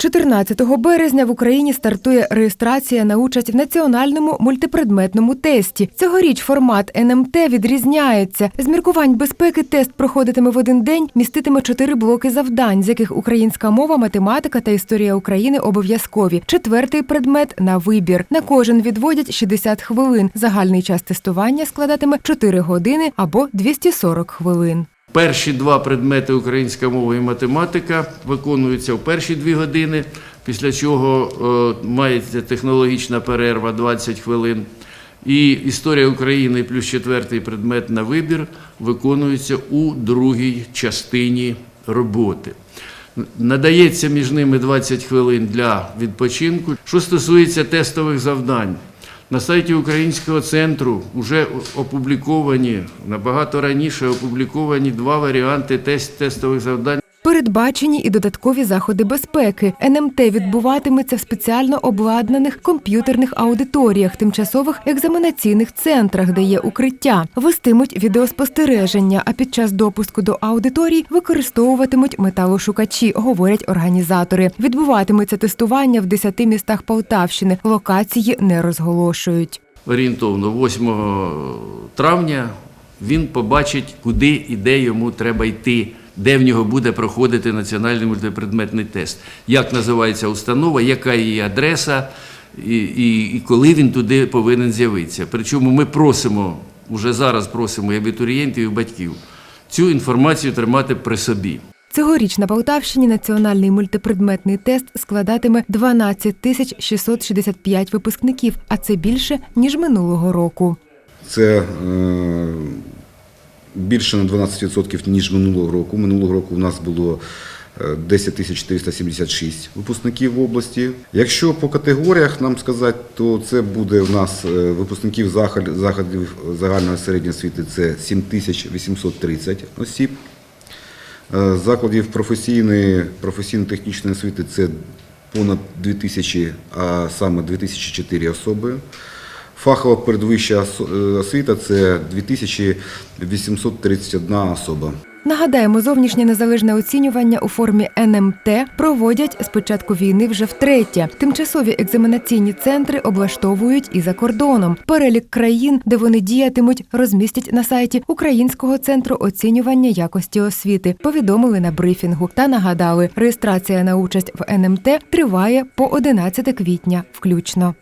14 березня в Україні стартує реєстрація на участь в національному мультипредметному тесті. Цьогоріч формат НМТ відрізняється. З міркувань безпеки тест проходитиме в один день, міститиме чотири блоки завдань, з яких українська мова, математика та історія України обов'язкові. Четвертий предмет на вибір. На кожен відводять 60 хвилин. Загальний час тестування складатиме 4 години або 240 хвилин. Перші два предмети українська мова і математика виконуються в перші дві години, після чого е, мається технологічна перерва 20 хвилин. І історія України плюс четвертий предмет на вибір виконується у другій частині роботи. Надається між ними 20 хвилин для відпочинку. Що стосується тестових завдань, на сайті Українського центру вже опубліковані набагато раніше опубліковані два варіанти тест тестових завдань. Передбачені і додаткові заходи безпеки. НМТ відбуватиметься в спеціально обладнаних комп'ютерних аудиторіях, тимчасових екзаменаційних центрах, де є укриття. Вестимуть відеоспостереження, а під час допуску до аудиторій використовуватимуть металошукачі, говорять організатори. Відбуватиметься тестування в 10 містах Полтавщини. Локації не розголошують. Орієнтовно 8 травня він побачить, куди і де йому треба йти, де в нього буде проходити національний мультипредметний тест, як називається установа, яка її адреса і, і, і коли він туди повинен з'явитися. Причому ми просимо, вже зараз просимо і абітурієнтів, і батьків цю інформацію тримати при собі. Цьогоріч на Полтавщині національний мультипредметний тест складатиме 12 тисяч 665 випускників, а це більше ніж минулого року. Це е, більше на 12% ніж минулого року. Минулого року у нас було е, 10 тисяч 476 випускників в області. Якщо по категоріях нам сказати, то це буде у нас е, випускників заходів загальної середньої освіти це 7 830 осіб. Е, Закладів професійної, професійно-технічної освіти це понад 2 тисячі, а саме 2004 особи. Фахова передвища е, освіта це 2831 особа. Нагадаємо, зовнішнє незалежне оцінювання у формі НМТ проводять з початку війни вже втретє. Тимчасові екзаменаційні центри облаштовують і за кордоном. Перелік країн, де вони діятимуть, розмістять на сайті Українського центру оцінювання якості освіти. Повідомили на брифінгу та нагадали, реєстрація на участь в НМТ триває по 11 квітня включно.